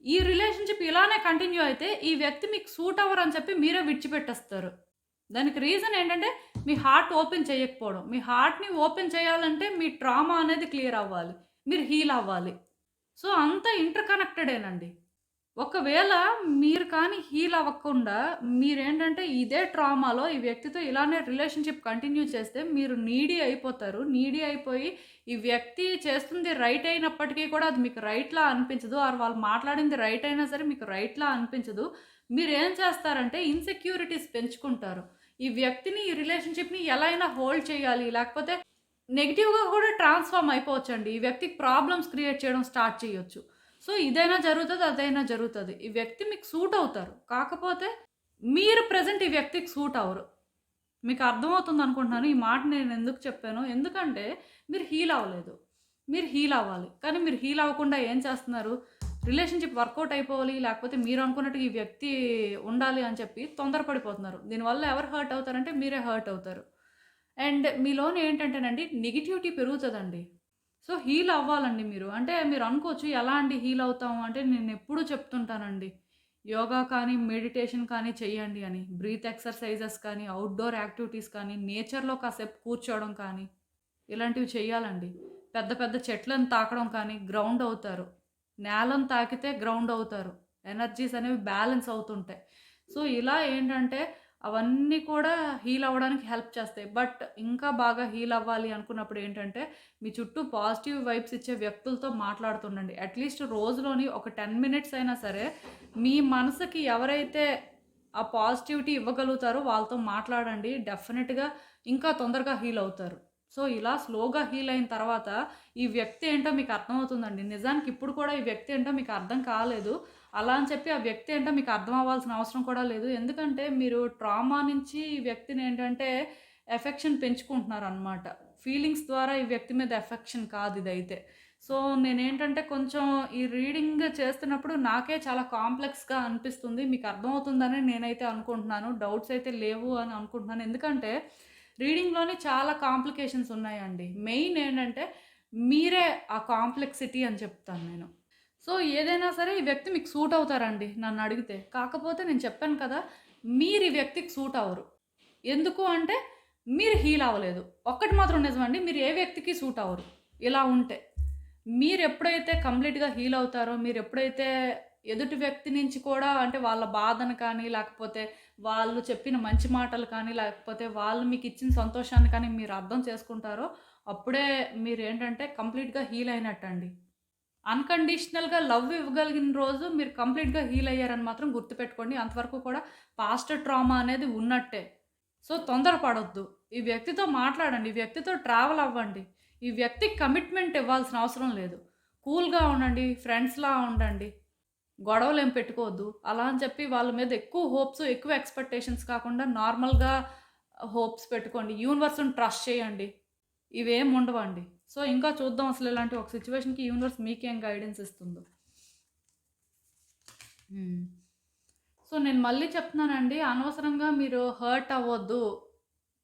ఈ రిలేషన్షిప్ ఇలానే కంటిన్యూ అయితే ఈ వ్యక్తి మీకు సూట్ అవ్వరు అని చెప్పి మీరే విడిచిపెట్టేస్తారు. దానికి రీజన్ ఏంటంటే మీ హార్ట్ ఓపెన్ చేయకపోవడం. మీ హార్ట్ని ఓపెన్ చేయాలంటే మీ ట్రామా అనేది క్లియర్ అవ్వాలి. మీరు హీల్ అవ్వాలి. సో అంత ఇంటర్ కనెక్టెడేనండి ఒకవేళ మీరు కానీ హీల్ అవ్వకుండా మీరేంటంటే ఇదే ట్రామాలో ఈ వ్యక్తితో ఇలానే రిలేషన్షిప్ కంటిన్యూ చేస్తే మీరు నీడీ అయిపోతారు. నీడీ అయిపోయి ఈ వ్యక్తి చేస్తుంది రైట్ అయినప్పటికీ కూడా అది మీకు రైట్లా అనిపించదు. ఆరు వాళ్ళు మాట్లాడింది రైట్ అయినా సరే మీకు రైట్లా అనిపించదు. మీరు ఏం చేస్తారంటే ఇన్సెక్యూరిటీస్ పెంచుకుంటారు. ఈ వ్యక్తిని ఈ రిలేషన్షిప్ని ఎలా అయినా హోల్డ్ చేయాలి. లేకపోతే నెగిటివ్గా కూడా ట్రాన్స్ఫార్మ్ అయిపోవచ్చండి. ఈ వ్యక్తికి ప్రాబ్లమ్స్ క్రియేట్ చేయడం స్టార్ట్ చేయొచ్చు. సో ఇదైనా జరుగుతుంది అదైనా జరుగుతుంది. ఈ వ్యక్తి మీకు సూట్ అవుతారు. కాకపోతే మీరు ప్రజెంట్ ఈ వ్యక్తికి సూట్ అవ్వరు. మీకు అర్థమవుతుంది అనుకుంటున్నాను. ఈ మాట నేను ఎందుకు చెప్పాను. ఎందుకంటే మీరు హీల్ అవ్వలేదు. మీరు హీల్ అవ్వాలి. కానీ మీరు హీల్ అవ్వకుండా ఏం చేస్తున్నారు? రిలేషన్షిప్ వర్కౌట్ అయిపోవాలి లేకపోతే మీరు అనుకున్నట్టు ఈ వ్యక్తి ఉండాలి అని చెప్పి తొందరపడిపోతున్నారు. దీనివల్ల ఎవరు హర్ట్ అవుతారంటే మీరే హర్ట్ అవుతారు. అండ్ మీలోని ఏంటంటేనండి నెగిటివిటీ పెరుగుతుందండి. సో హీల్ అవ్వాలండి మీరు. అంటే మీరు అనుకోవచ్చు ఎలా అండి హీల్ అవుతాము అంటే నేను ఎప్పుడూ చెప్తుంటానండి యోగా కానీ మెడిటేషన్ కానీ చేయండి అని. బ్రీత్ ఎక్సర్సైజెస్ కానీ అవుట్డోర్ యాక్టివిటీస్ కానీ నేచర్లో కాసేపు కూర్చోవడం కానీ ఇలాంటివి చేయాలండి పెద్ద పెద్ద చెట్లను తాకడం కానీ గ్రౌండ్ అవుతారు. నేలను తాకితే గ్రౌండ్ అవుతారు. ఎనర్జీస్ అనేవి బ్యాలెన్స్ అవుతుంటాయి. సో ఇలా ఏంటంటే అవన్నీ కూడా హీల్ అవ్వడానికి హెల్ప్ చేస్తాయి. బట్ ఇంకా బాగా హీల్ అవ్వాలి అనుకున్నప్పుడు ఏంటంటే మీ చుట్టూ పాజిటివ్ వైబ్స్ ఇచ్చే వ్యక్తులతో మాట్లాడుతుండండి. అట్లీస్ట్ రోజులోని ఒక టెన్ మినిట్స్ అయినా సరే మీ మనసుకి ఎవరైతే ఆ పాజిటివిటీ ఇవ్వగలుగుతారో వాళ్ళతో మాట్లాడండి. డెఫినెట్గా ఇంకా తొందరగా హీల్ అవుతారు. సో ఇలా స్లోగా హీల్ అయిన తర్వాత ఈ వ్యక్తి ఏంటో మీకు అర్థమవుతుందండి. నిజానికి ఇప్పుడు కూడా ఈ వ్యక్తి ఏంటో మీకు అర్థం కాలేదు. అలా అని చెప్పి ఆ వ్యక్తి ఏంటో మీకు అర్థం అవ్వాల్సిన అవసరం కూడా లేదు. ఎందుకంటే మీరు ట్రామా నుంచి ఈ వ్యక్తిని ఏంటంటే ఎఫెక్షన్ పెంచుకుంటున్నారు అనమాట ఫీలింగ్స్ ద్వారా ఈ వ్యక్తి మీద ఎఫెక్షన్ కాదు ఇదైతే. సో నేనేంటంటే కొంచెం ఈ రీడింగ్ చేస్తున్నప్పుడు నాకే చాలా కాంప్లెక్స్గా అనిపిస్తుంది. మీకు అర్థమవుతుందని నేనైతే అనుకుంటున్నాను. డౌట్స్ అయితే లేవు అని అనుకుంటున్నాను. ఎందుకంటే రీడింగ్లోనే చాలా కాంప్లికేషన్స్ ఉన్నాయండి. మెయిన్ ఏంటంటే మీరే ఆ కాంప్లెక్సిటీ అని చెప్తాను నేను. సో ఏదైనా సరే ఈ వ్యక్తి మీకు సూట్ అవుతారండి నన్ను అడిగితే. కాకపోతే నేను చెప్పాను కదా మీరు ఈ వ్యక్తికి సూట్ అవ్వరు. ఎందుకు అంటే మీరు హీల్ అవ్వలేదు. ఒక్కటి మాత్రం నిజమండి మీరు ఏ వ్యక్తికి సూట్ అవ్వరు. ఇలా ఉంటే. మీరు ఎప్పుడైతే కంప్లీట్గా హీల్ అవుతారో మీరు ఎప్పుడైతే ఎదుటి వ్యక్తి నుంచి కూడా అంటే వాళ్ళ బాధను కానీ లేకపోతే వాళ్ళు చెప్పిన మంచి మాటలు కానీ లేకపోతే వాళ్ళు మీకు ఇచ్చిన సంతోషాన్ని కానీ మీరు అర్థం చేసుకుంటారో అప్పుడే మీరు ఏంటంటే కంప్లీట్గా హీల్ అయినట్టండి. అన్కండిషనల్గా లవ్ ఇవ్వగలిగిన రోజు మీరు కంప్లీట్గా హీల్ అయ్యారని మాత్రం గుర్తుపెట్టుకోండి. అంతవరకు కూడా పాస్ట్ ట్రామా అనేది ఉన్నట్టే. సో తొందరపడొద్దు. ఈ వ్యక్తితో మాట్లాడండి. ఈ వ్యక్తితో ట్రావెల్ అవ్వండి. ఈ వ్యక్తికి కమిట్మెంట్ ఇవ్వాల్సిన అవసరం లేదు. కూల్గా ఉండండి. ఫ్రెండ్స్లా ఉండండి. గొడవలు ఏం పెట్టుకోవద్దు. అలా అని చెప్పి వాళ్ళ మీద ఎక్కువ హోప్స్ ఎక్కువ ఎక్స్పెక్టేషన్స్ కాకుండా నార్మల్గా హోప్స్ పెట్టుకోండి. యూనివర్స్ని ట్రస్ట్ చేయండి. ఇవేం ఉండవండి. సో ఇంకా చూద్దాం అసలు ఇలాంటి ఒక సిచ్యువేషన్కి యూనివర్స్ మీకేం గైడెన్స్ ఇస్తుందో. సో నేను మళ్ళీ చెప్తున్నానండి. అనవసరంగా మీరు హర్ట్ అవ్వద్దు.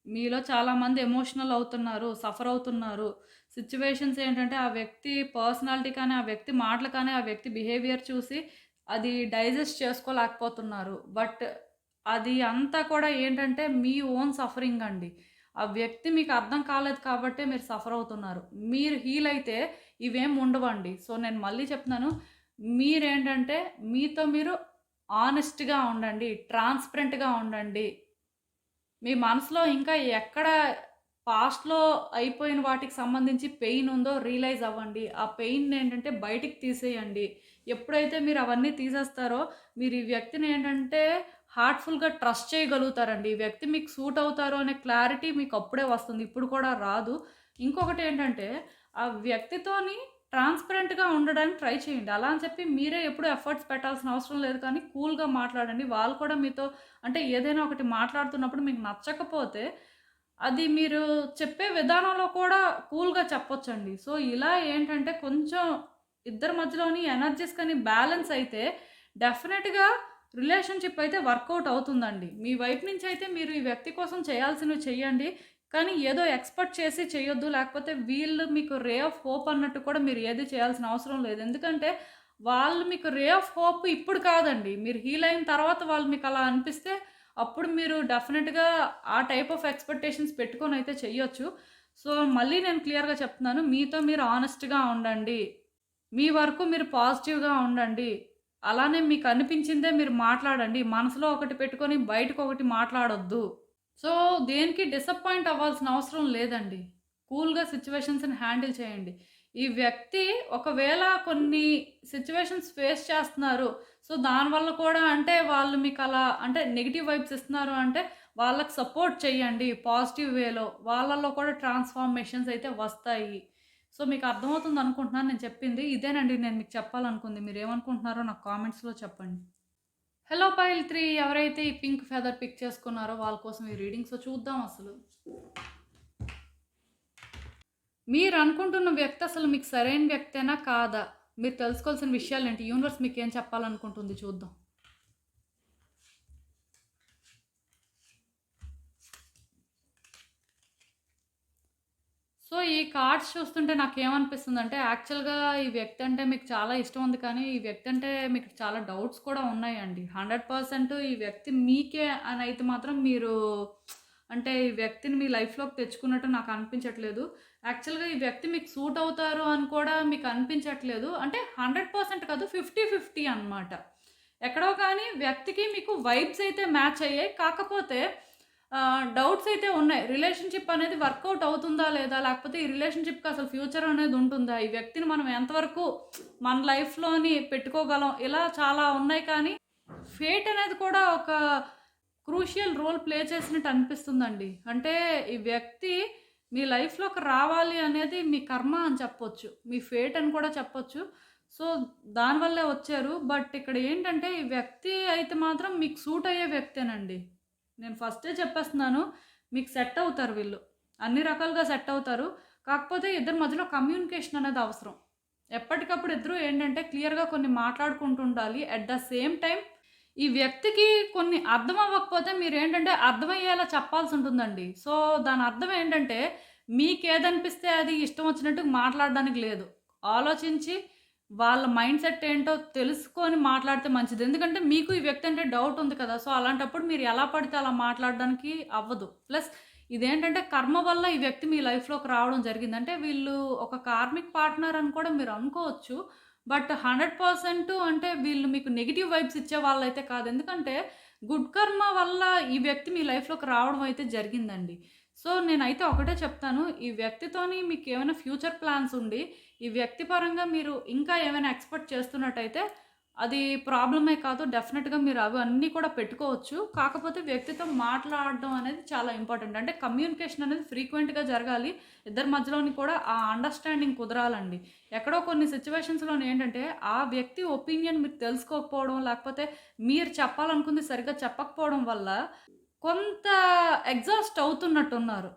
మీలో చాలామంది ఎమోషనల్ అవుతున్నారు సఫర్ అవుతున్నారు. సిచ్యువేషన్స్ ఏంటంటే ఆ వ్యక్తి పర్సనాలిటీ కానీ ఆ వ్యక్తి మాటలు కానీ ఆ వ్యక్తి బిహేవియర్ చూసి అది డైజెస్ట్ చేసుకోలేకపోతున్నారు. బట్ అది అంతా కూడా ఏంటంటే మీ ఓన్ సఫరింగ్ అండి. ఆ వ్యక్తి మీకు అర్థం కాలేదు కాబట్టే మీరు సఫర్ అవుతున్నారు. మీరు హీల్ అయితే ఇవేం ఉండవండి. సో నేను మళ్ళీ చెప్తున్నాను మీరేంటంటే మీతో మీరు ఆనెస్ట్గా ఉండండి ట్రాన్స్పరెంట్గా ఉండండి. మీ మనసులో ఇంకా ఎక్కడ పాస్ట్లో అయిపోయిన వాటికి సంబంధించి పెయిన్ ఉందో రియలైజ్ అవ్వండి. ఆ పెయిన్ ఏంటంటే బయటికి తీసేయండి. ఎప్పుడైతే మీరు అవన్నీ తీసేస్తారో మీరు ఈ వ్యక్తిని ఏంటంటే హార్ట్ఫుల్గా ట్రస్ట్ చేయగలుగుతారండి. ఈ వ్యక్తి మీకు సూట్ అవుతారో అనే క్లారిటీ మీకు అప్పుడే వస్తుంది. ఇప్పుడు కూడా రాదు. ఇంకొకటి ఏంటంటే ఆ వ్యక్తితోని ట్రాన్స్పరెంట్గా ఉండడానికి ట్రై చేయండి. అలా అని చెప్పి మీరే ఎప్పుడు ఎఫర్ట్స్ పెట్టాల్సిన అవసరం లేదు కానీ కూల్గా మాట్లాడండి. వాళ్ళు కూడా మీతో అంటే ఏదైనా ఒకటి మాట్లాడుతున్నప్పుడు మీకు నచ్చకపోతే అది మీరు చెప్పే విధానంలో కూడా కూల్గా చెప్పొచ్చండి. సో ఇలా ఏంటంటే కొంచెం ఇద్దరి మధ్యలోని ఎనర్జీస్ కానీ బ్యాలెన్స్ అయితే డెఫినెట్గా రిలేషన్షిప్ అయితే వర్కౌట్ అవుతుందండి. మీ వైపు నుంచి అయితే మీరు ఈ వ్యక్తి కోసం చేయాల్సినవి చెయ్యండి. కానీ ఏదో ఎక్స్పెక్ట్ చేసి చేయొద్దు లేకపోతే వీళ్ళు మీకు రే ఆఫ్ హోప్ అన్నట్టు కూడా మీరు ఏది చేయాల్సిన అవసరం లేదు. ఎందుకంటే వాళ్ళు మీకు రే ఆఫ్ హోప్ ఇప్పుడు కాదండి. మీరు హీల్ అయిన తర్వాత వాళ్ళు మీకు అలా అనిపిస్తే అప్పుడు మీరు డెఫినెట్గా ఆ టైప్ ఆఫ్ ఎక్స్పెక్టేషన్స్ పెట్టుకొని అయితే చెయ్యొచ్చు. సో మళ్ళీ నేను క్లియర్గా చెప్తున్నాను మీతో మీరు ఆనెస్ట్గా ఉండండి. మీ వరకు మీరు పాజిటివ్గా ఉండండి. అలానే మీకు అనిపించిందే మీరు మాట్లాడండి. మనసులో ఒకటి పెట్టుకొని బయటకు ఒకటి మాట్లాడొద్దు. సో దేనికి డిసప్పాయింట్ అవ్వాల్సిన అవసరం లేదండి. కూల్గా సిచ్యువేషన్స్ని హ్యాండిల్ చేయండి. ఈ వ్యక్తి ఒకవేళ కొన్ని సిచ్యువేషన్స్ ఫేస్ చేస్తున్నారు సో దానివల్ల కూడా అంటే వాళ్ళు మీకు అలా అంటే నెగిటివ్ వైబ్స్ ఇస్తున్నారు అంటే వాళ్ళకి సపోర్ట్ చేయండి పాజిటివ్ వేలో వాళ్ళల్లో కూడా ట్రాన్స్ఫార్మేషన్స్ అయితే వస్తాయి. సో మీకు అర్థమవుతుంది అనుకుంటున్నాను నేను చెప్పింది. ఇదేనండి నేను మీకు చెప్పాలనుకుంది. మీరు ఏమనుకుంటున్నారో నాకు కామెంట్స్లో చెప్పండి. హలో పైల్ త్రీ ఎవరైతే ఈ పింక్ ఫెదర్ పిక్ చేసుకున్నారో వాళ్ళ కోసం ఈ రీడింగ్స్ చూద్దాం అసలు. మీరు అనుకుంటున్న వ్యక్తి అసలు మీకు సరైన వ్యక్తేనా కాదా? మీరు తెలుసుకోవాల్సిన విషయాలు ఏంటి? యూనివర్స్ మీకు ఏం చెప్పాలనుకుంటుంది చూద్దాం. సో ఈ కార్డ్స్ చూస్తుంటే నాకు ఏమనిపిస్తుంది అంటే యాక్చువల్గా ఈ వ్యక్తి అంటే మీకు చాలా ఇష్టం ఉంది కానీ ఈ వ్యక్తి అంటే మీకు చాలా డౌట్స్ కూడా ఉన్నాయండి. హండ్రెడ్ పర్సెంట్ ఈ వ్యక్తి మీకే అని అయితే మాత్రం మీరు అంటే ఈ వ్యక్తిని మీ లైఫ్లోకి తెచ్చుకున్నట్టు నాకు అనిపించట్లేదు. యాక్చువల్గా ఈ వ్యక్తి మీకు సూట్ అవుతారు అని కూడా మీకు అనిపించట్లేదు. అంటే హండ్రెడ్ పర్సెంట్ కాదు ఫిఫ్టీ ఫిఫ్టీ అనమాట ఎక్కడో కానీ వ్యక్తికి మీకు వైబ్స్ అయితే మ్యాచ్ అయ్యాయి. కాకపోతే డౌట్స్ అయితే ఉన్నాయి. రిలేషన్షిప్ అనేది వర్కౌట్ అవుతుందా లేదా? లేకపోతే ఈ రిలేషన్షిప్కి అసలు ఫ్యూచర్ అనేది ఉంటుందా? ఈ వ్యక్తిని మనం ఎంతవరకు మన లైఫ్లోని పెట్టుకోగలం? ఇలా చాలా ఉన్నాయి కానీ ఫేట్ అనేది కూడా ఒక క్రూషియల్ రోల్ ప్లే చేసినట్టు అనిపిస్తుందండి. అంటే ఈ వ్యక్తి మీ లైఫ్లోకి రావాలి అనేది మీ కర్మ అని చెప్పొచ్చు. మీ ఫేట్ అని కూడా చెప్పొచ్చు. సో దానివల్లే వచ్చారు. బట్ ఇక్కడ ఏంటంటే ఈ వ్యక్తి అయితే మాత్రం మీకు సూట్ అయ్యే వ్యక్తేనండి. నేను ఫస్టే చెప్పేస్తున్నాను మీకు సెట్ అవుతారు వీళ్ళు. అన్ని రకాలుగా సెట్ అవుతారు. కాకపోతే ఇద్దరి మధ్యలో కమ్యూనికేషన్ అనేది అవసరం. ఎప్పటికప్పుడు ఇద్దరు ఏంటంటే క్లియర్గా కొన్ని మాట్లాడుకుంటూ ఉండాలి. అట్ ద సేమ్ టైం ఈ వ్యక్తికి కొన్ని అర్థం అవ్వకపోతే మీరు ఏంటంటే అర్థమయ్యేలా చెప్పాల్సి ఉంటుందండి. సో దాని అర్థం ఏంటంటే మీకు ఏదనిపిస్తే అది ఇష్టం వచ్చినట్టు మాట్లాడడానికి లేదు. ఆలోచించి వాళ్ళ మైండ్ సెట్ ఏంటో తెలుసుకొని మాట్లాడితే మంచిది. ఎందుకంటే మీకు ఈ వ్యక్తి అంటే డౌట్ ఉంది కదా సో అలాంటప్పుడు మీరు ఎలా పడితే అలా మాట్లాడడానికి అవ్వదు. ప్లస్ ఇదేంటంటే కర్మ వల్ల ఈ వ్యక్తి మీ లైఫ్లోకి రావడం జరిగింది. అంటే వీళ్ళు ఒక కార్మిక్ పార్ట్నర్ అని కూడా మీరు అనుకోవచ్చు. బట్ హండ్రెడ్ పర్సెంట్ అంటే వీళ్ళు మీకు నెగిటివ్ వైబ్స్ ఇచ్చే వాళ్ళైతే కాదు. ఎందుకంటే గుడ్ కర్మ వల్ల ఈ వ్యక్తి మీ లైఫ్లోకి రావడం అయితే జరిగిందండి. సో నేనైతే ఒకటే చెప్తాను. ఈ వ్యక్తితోని మీకు ఏమైనా ఫ్యూచర్ ప్లాన్స్ ఉండి ఈ వ్యక్తి పరంగా మీరు ఇంకా ఏమైనా ఎక్స్పెక్ట్ చేస్తున్నట్టయితే అది ప్రాబ్లమే కాదు డెఫినెట్గా మీరు అవి అన్నీ కూడా పెట్టుకోవచ్చు. కాకపోతే వ్యక్తితో మాట్లాడడం అనేది చాలా ఇంపార్టెంట్ అంటే కమ్యూనికేషన్ అనేది ఫ్రీక్వెంట్గా జరగాలి. ఇద్దరి మధ్యలోని కూడా ఆ అండర్స్టాండింగ్ కుదరాలండి. ఎక్కడో కొన్ని సిచ్యువేషన్స్లో ఏంటంటే ఆ వ్యక్తి ఒపీనియన్ మీరు తెలుసుకోకపోవడం లేకపోతే మీరు చెప్పాలనుకుంది సరిగ్గా చెప్పకపోవడం వల్ల కొంత ఎగ్జాస్ట్ అవుతున్నట్టున్నారు.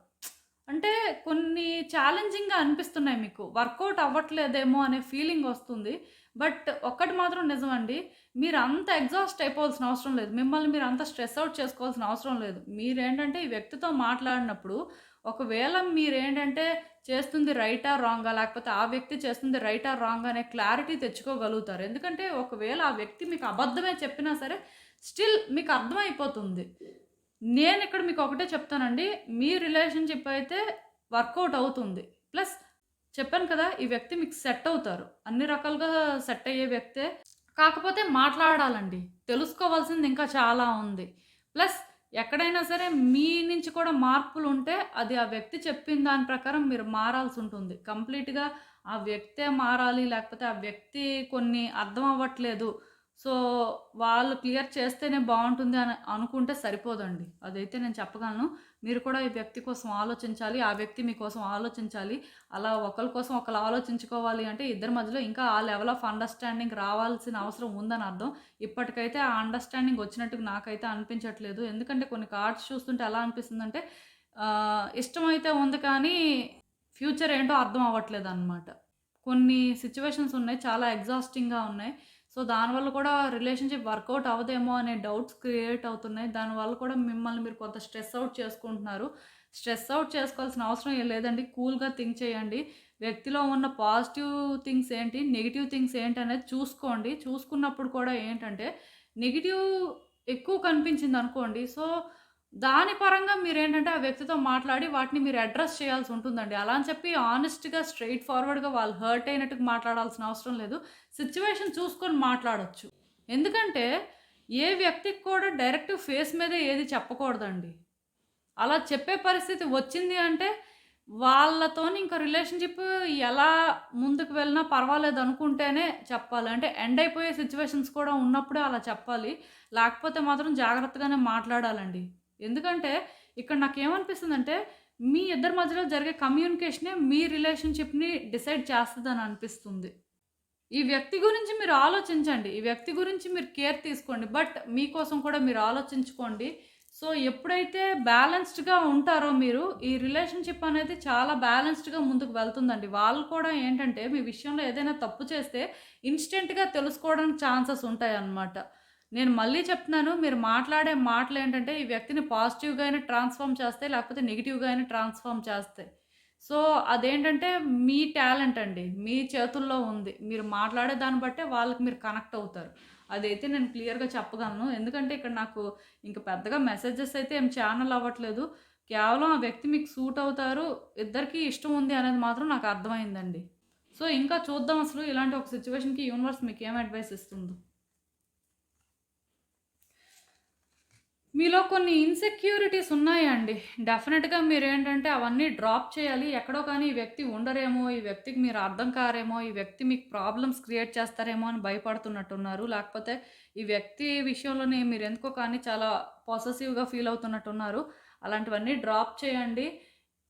అంటే కొన్ని ఛాలెంజింగ్‌గా అనిపిస్తున్నాయి మీకు. వర్కౌట్ అవ్వట్లేదేమో అనే ఫీలింగ్ వస్తుంది. బట్ ఒక్కటి మాత్రం నిజమండి. అంత ఎగ్జాస్ట్ అయిపోవాల్సిన అవసరం లేదు. మిమ్మల్ని మీరు అంత స్ట్రెస్ అవుట్ చేసుకోవాల్సిన అవసరం లేదు. మీరేంటంటే ఈ వ్యక్తితో మాట్లాడినప్పుడు ఒకవేళ మీరేంటంటే చేస్తుంది రైటా? రాంగా? లేకపోతే ఆ వ్యక్తి చేస్తుంది రైటా? రాంగ్ అనే క్లారిటీ తెచ్చుకోగలుగుతారు. ఎందుకంటే ఒకవేళ ఆ వ్యక్తి మీకు అబద్ధమే చెప్పినా సరే స్టిల్ మీకు అర్థమైపోతుంది. నేను ఇక్కడ మీకు ఒకటే చెప్తానండి. మీ రిలేషన్‌షిప్ అయితే వర్కౌట్ అవుతుంది. ప్లస్ చెప్పాను కదా! ఈ వ్యక్తి మీకు సెట్ అవుతారు. అన్ని రకాలుగా సెట్ అయ్యే వ్యక్తే. కాకపోతే మాట్లాడాలండి. తెలుసుకోవాల్సింది ఇంకా చాలా ఉంది. ప్లస్ ఎక్కడైనా సరే మీ నుంచి కూడా మార్పులు ఉంటే అది ఆ వ్యక్తి చెప్పిన దాని ప్రకారం మీరు మారాల్సి ఉంటుంది కంప్లీట్‌గా ఆ వ్యక్తే మారాలి లేకపోతే ఆ వ్యక్తి కొన్ని అర్థం అవ్వట్లేదు. సో, వాళ్ళు క్లియర్ చేస్తేనే బాగుంటుంది అని అనుకుంటే సరిపోదండి. అదైతే నేను చెప్పగలను. మీరు కూడా ఈ వ్యక్తి కోసం ఆలోచించాలి. ఆ వ్యక్తి మీకోసం ఆలోచించాలి. అలా ఒకరి కోసం ఒకళ్ళు ఆలోచించుకోవాలి అంటే ఇద్దరి మధ్యలో ఇంకా ఆ లెవెల్ ఆఫ్ అండర్‌స్టాండింగ్ రావాల్సిన అవసరం ఉందని అర్థం. ఇప్పటికైతే ఆ అండర్‌స్టాండింగ్ వచ్చినట్టుగా నాకైతే అనిపించట్లేదు. ఎందుకంటే కొన్ని కార్డ్స్ చూస్తుంటే ఎలా అనిపిస్తుందంటే ఇష్టమైతే ఉంది కానీ ఫ్యూచర్ ఏంటో అర్థం అవ్వట్లేదు అనమాట కొన్ని సిచ్యువేషన్స్ ఉన్నాయి. చాలా ఎగ్జాస్టింగ్‌గా ఉన్నాయి. సో, దానివల్ల కూడా రిలేషన్‌షిప్ వర్కౌట్ అవ్వదేమో అనే డౌట్స్ క్రియేట్ అవుతున్నాయి. దానివల్ల కూడా మిమ్మల్ని మీరు కొంత స్ట్రెస్ అవుట్ చేసుకుంటున్నారు. స్ట్రెస్ అవుట్ చేసుకోవాల్సిన అవసరం ఏం లేదండి. కూల్‌గా థింక్ చేయండి. వ్యక్తిలో ఉన్న పాజిటివ్ థింగ్స్ ఏంటి? నెగిటివ్ థింగ్స్ ఏంటి అనేది చూసుకోండి. చూసుకున్నప్పుడు కూడా ఏంటంటే నెగిటివ్ ఎక్కువ కనిపించింది అనుకోండి సో, దాని పరంగా మీరేంటంటే ఆ వ్యక్తితో మాట్లాడి వాటిని మీరు అడ్రస్ చేయాల్సి ఉంటుందండి. అలా అని చెప్పి హానెస్ట్‌గా స్ట్రెయిట్ ఫార్వర్డ్‌గా వాళ్ళు హర్ట్ అయినట్టుగా మాట్లాడాల్సిన అవసరం లేదు. సిచ్యువేషన్ చూసుకొని మాట్లాడచ్చు ఎందుకంటే ఏ వ్యక్తికి కూడా డైరెక్ట్ ఫేస్ మీదే ఏది చెప్పకూడదండి. అలా చెప్పే పరిస్థితి వచ్చింది అంటే వాళ్ళతోని ఇంకా రిలేషన్‌షిప్ ఎలా ముందుకు వెళ్ళినా పర్వాలేదనుకుంటేనే చెప్పాలి. అంటే ఎండ్ అయిపోయే సిచ్యువేషన్స్ కూడా ఉన్నప్పుడే అలా చెప్పాలి. లేకపోతే మాత్రం జాగ్రత్తగానే మాట్లాడాలండి. ఎందుకంటే ఇక్కడ నాకేమనిపిస్తుందంటే మీ ఇద్దరి మధ్యలో జరిగే కమ్యూనికేషనే మీ రిలేషన్‌షిప్‌ని డిసైడ్ చేస్తుందని అనిపిస్తుంది. ఈ వ్యక్తి గురించి మీరు ఆలోచించండి. ఈ వ్యక్తి గురించి మీరు కేర్ తీసుకోండి. బట్ మీకోసం కూడా మీరు ఆలోచించుకోండి. సో, ఎప్పుడైతే బ్యాలెన్స్డ్‌గా ఉంటారో మీరు ఈ రిలేషన్‌షిప్ అనేది చాలా బ్యాలెన్స్డ్‌గా ముందుకు వెళ్తుందండి. వాళ్ళు కూడా ఏంటంటే మీ విషయంలో ఏదైనా తప్పు చేస్తే ఇన్‌స్టెంట్‌గా తెలుసుకోవడానికి ఛాన్సెస్ ఉంటాయన్నమాట. నేను మళ్ళీ చెప్తున్నాను. మీరు మాట్లాడే మాటలు ఏంటంటే ఈ వ్యక్తిని పాజిటివ్‌గా అయినా ట్రాన్స్‌ఫార్మ్ చేస్తాయి. లేకపోతే నెగెటివ్‌గా అయినా ట్రాన్స్‌ఫార్మ్ చేస్తాయి. సో, అదేంటంటే మీ టాలెంట్ అండి. మీ చేతుల్లో ఉంది. మీరు మాట్లాడే దాన్ని బట్టే వాళ్ళకి మీరు కనెక్ట్ అవుతారు. అదైతే నేను క్లియర్‌గా చెప్పగలను. ఎందుకంటే ఇక్కడ నాకు ఇంక పెద్దగా మెసేజెస్ అయితే ఏం ఛానల్ అవ్వట్లేదు. కేవలం ఆ వ్యక్తి మీకు సూట్ అవుతారు. ఇద్దరికీ ఇష్టం ఉంది అనేది మాత్రం నాకు అర్థమైందండి. సో, ఇంకా చూద్దాం అసలు ఇలాంటి ఒక సిచ్యువేషన్కి యూనివర్స్ మీకు ఏం అడ్వైస్ ఇస్తుందో. మీలో కొన్ని ఇన్‌సెక్యూరిటీస్ ఉన్నాయండి. డెఫినిట్‌గా మీరేంటంటే అవన్నీ డ్రాప్ చేయాలి. ఎక్కడో కానీ ఈ వ్యక్తి ఉండరేమో, ఈ వ్యక్తికి మీరు అర్థం కారేమో, ఈ వ్యక్తి మీకు ప్రాబ్లమ్స్ క్రియేట్ చేస్తారేమో అని భయపడుతున్నట్టున్నారు. లేకపోతే ఈ వ్యక్తి విషయంలోనే మీరెందుకో కానీ చాలా పాసెసివ్గా ఫీల్ అవుతున్నట్టున్నారు. అలాంటివన్నీ డ్రాప్ చేయండి.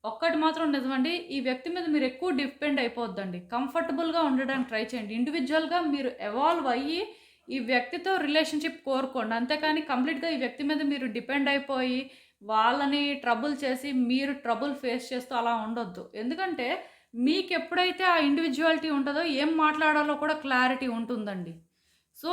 ఒక్కటి మాత్రం నిజమండి. ఈ వ్యక్తి మీద మీరు ఎక్కువ డిపెండ్ అయిపోద్దండి కంఫర్టబుల్‌గా ఉండడానికి ట్రై చేయండి. ఇండివిజువల్గా మీరు ఎవాల్వ్ అయ్యి ఈ వ్యక్తితో రిలేషన్‌షిప్ కోరుకోండి. అంతేకాని కంప్లీట్‌గా ఈ వ్యక్తి మీద మీరు డిపెండ్ అయిపోయి వాళ్ళని ట్రబుల్ చేసి మీరు ట్రబుల్ ఫేస్ చేస్తూ అలా ఉండొద్దు. ఎందుకంటే మీకు ఎప్పుడైతే ఆ ఇండివిజువాలిటీ ఉంటుందో ఏం మాట్లాడాలో కూడా క్లారిటీ ఉంటుందండి. సో,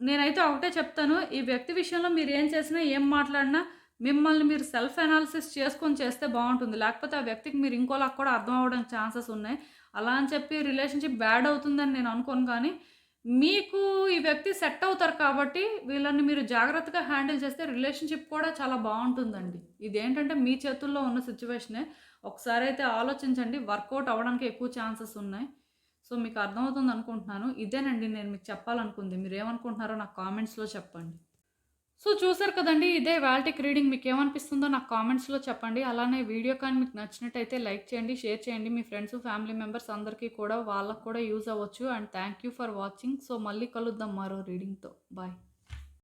నేనైతే ఒకటే చెప్తాను. ఈ వ్యక్తి విషయంలో మీరు ఏం చేసినా, ఏం మాట్లాడినా మిమ్మల్ని మీరు సెల్ఫ్ అనాలిసిస్ చేసుకొని చేస్తే బాగుంటుంది లేకపోతే ఆ వ్యక్తికి మీరు ఇంకోలా కూడా అర్థం అవ్వడానికి ఛాన్సెస్ ఉన్నాయి. అలా అని చెప్పి రిలేషన్‌షిప్ బ్యాడ్ అవుతుందని నేను అనుకోను కానీ, మీకు ఈ వ్యక్తి సెట్ అవుతారు కాబట్టి వీళ్ళని మీరు జాగ్రత్తగా హ్యాండిల్ చేస్తే రిలేషన్‌షిప్ కూడా చాలా బాగుంటుందండి ఇదేంటంటే మీ చేతుల్లో ఉన్న సిచువేషనే ఒకసారి అయితే ఆలోచించండి. వర్కౌట్ అవ్వడానికి ఎక్కువ ఛాన్సెస్ ఉన్నాయి. సో, మీకు అర్థమవుతుంది అనుకుంటున్నాను. ఇదేనండి నేను మీకు చెప్పాలనుకుంది. మీరు ఏమనుకుంటున్నారో నాకు కామెంట్స్‌లో చెప్పండి. సో, చూసారు కదండి ఇదే వాల్టిక్ రీడింగ్ మీకు ఏమనిపిస్తుందో నాకు కామెంట్స్‌లో చెప్పండి. అలానే వీడియో కానీ మీకు నచ్చినట్టయితే లైక్ చేయండి, షేర్ చేయండి. మీ ఫ్రెండ్స్, ఫ్యామిలీ మెంబర్స్ అందరికీ కూడా వాళ్ళకు కూడా యూజ్ అవ్వచ్చు. And thank you for watching. So, మళ్ళీ కలుద్దాం మరో రీడింగ్‌తో. బాయ్.